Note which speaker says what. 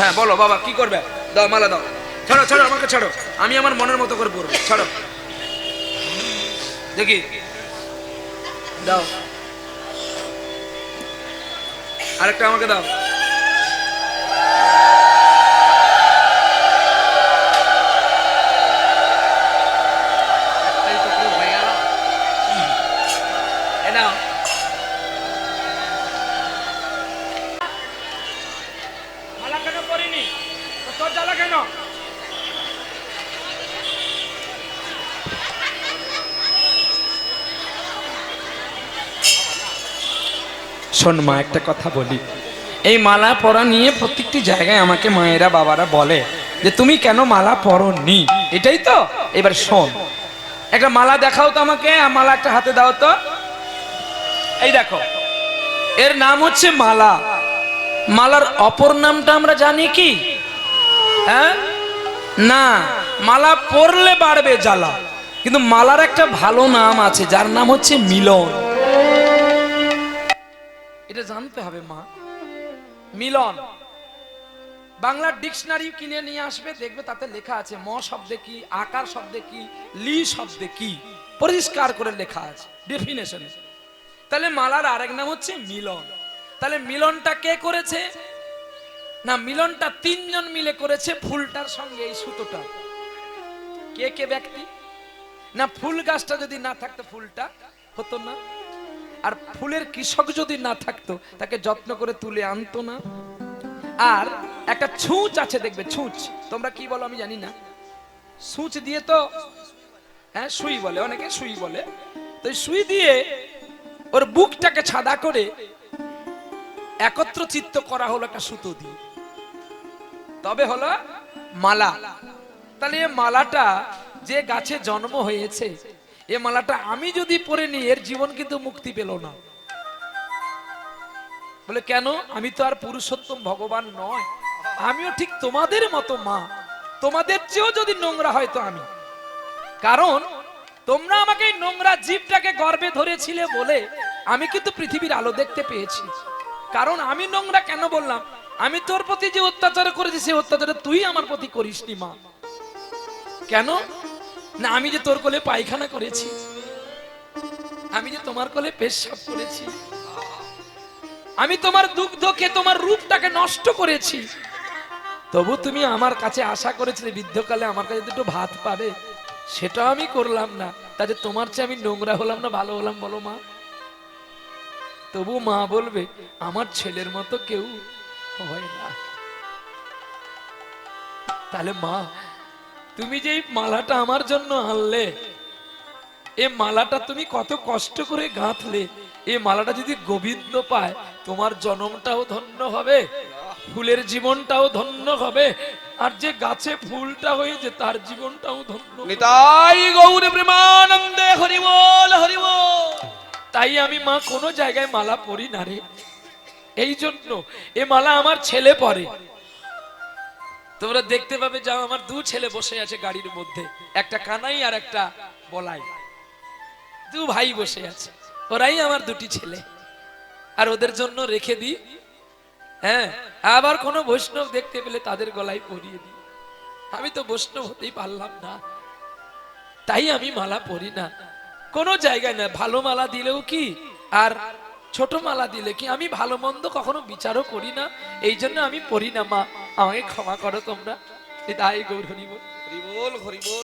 Speaker 1: হ্যাঁ বলো, বাবা, কি করবে? দাও, মালা দাও। ছাড়ো ছাড়ো, আমাকে ছাড়ো। আমি আমার মনের মতো করে পড়ব ছাড়ো। দেখি। দাও। আরেকটা আমাকে দাও।
Speaker 2: এই
Speaker 1: শোন মা, একটা কথা বলি। এই মালা পরা নিয়ে প্রত্যেকটি জায়গায় আমাকে মায়েরা বাবারা বলে যে, তুমি কেন মালা পরো নি এটাই তো? এবার শোন। একটা মালা দেখাও তো আমাকে মালা একটা হাতে দাও তো। এই দেখো, এর নাম হচ্ছে মালা। মালার অপর নামটা আমরা জানি কি? হ্যাঁ? না, মালা পরলে বাড়বে জ্বালা। কিন্তু মালার একটা ভালো নাম আছে, যার নাম হচ্ছে মিলন। এটা জানতে হবে, মা। মিলন। বাংলার ডিকশনারি কিনে নিয়ে আসবে, দেখবে তাতে লেখা আছে, ম শব্দে কি, আকার শব্দে কি, লি শব্দে কি। পরিষ্কার করে লেখা আছে ডেফিনেশন তাহলে মালার আরেক নাম হচ্ছে মিলন। তাহলে মিলনটা কে করেছে? না, মিলনটা তিনজন মিলে করেছে ফুলটার সঙ্গে এই সুতোটা। কে কে ব্যক্তি? না, ফুল গাছটা যদি না থাকতো ফুলটা, হতো না। আর ফুলের কৃষক যদি না থাকতো, তাকে যত্ন করে তুলে আনতো না। আর একটা ছুঁচ আছে, দেখবে, ছুঁচ। তোমরা কি বলো, আমি জানি না। ছুঁচ দিয়ে তো হ্যাঁ সুই বলে, অনেকে সুই বলে। তো সুই দিয়ে ওর বুকটাকে ছাদা করে একত্র চিত্ত করা হলো একটা সুতো দিয়ে। তবে হলো মালা। তাহলে এই মালাটা যে গাছে জন্ম হয়েছে, এ মালাটা আমি যদি পরে নিই, এর জীবন কিন্তু মুক্তি পেল না। বলে, কেন? আমি তো আর পুরুষোত্তম ভগবান নয়। আমিও ঠিক তোমাদের মতো মা। তোমাদের চেয়েও যদি নোংরা হয় তো আমি। কারণ, তোমরা আমাকে নোংরা জীবটাকে গর্বে ধরেছিলে বলে আমি কিন্তু পৃথিবীর আলো দেখতে পেয়েছি। কারণ আমি নোংরা কেন বললাম? আমি তোর প্রতি যে অত্যাচার করেছি, সেই অত্যাচার তুই আমার প্রতি করিসনি মা। কেন? না, আমি যে তোর কোলে পায়খানা করেছি, আমি যে তোমার কোলে পেশাব করেছি, আমি তোমার দুগ্ধকে, তোমার রূপটাকে নষ্ট করেছি, তবু তুমি আমার কাছে আশা করেছিলে বৃদ্ধকালে আমার কাছে দুটো ভাত পাবে, সেটা আমি করলাম না। তাতে তোমার চেয়ে আমি নোংরা হলাম না, ভালো হলাম, বলো, মা? তবু মা বলবে, আমার ছেলের মতো কেউ হয় না। তাহলে মা তুমি যে মালাটা আমার জন্য আনলে এ মালাটা তুমি কত কষ্ট করে গাঁথলে এই মালাটা যদি গোবিন্দ পায় তোমার জন্মটাও ধন্য হবে ফুলের জীবনটাও ধন্য হবে আর যে গাছে ফুলটা হয়েছে তার জীবনটাও ধন্য।
Speaker 2: নিতাই গৌর প্রেমানন্দে হরিবল হরিবল।
Speaker 1: তাই আমি মা কোনো জায়গায় মালা পরি না রে। এই জন্য এ মালা আমার ছেলে পরে। তোমরা দেখতে পাবে যাও আমার দু ছেলে বসে আছে গাড়ির মধ্যে, একটা কানাই আর একটা বলাই। দু ভাই বসে আছে, ওরাই আমার দুটি ছেলে। আর ওদের জন্য রেখে দিই। হ্যাঁ আবার কোনো বৈষ্ণব দেখতে পেলে তাদের গলায় পরিয়ে দিই। আমি তো বৈষ্ণব হতেই পারলাম না, তাই আমি মালা পরি না। কোনো জায়গায় না, ভালো মালা দিলেও কি? আর ছোট মালা দিলে কি আমি ভালো মন্দ কখনো বিচারও করি না? এই জন্য আমি পড়ি না, মা। আমাকে ক্ষমা করো তোমরা। তাই গৌর হরিবল।
Speaker 2: হরিবল হরিবল।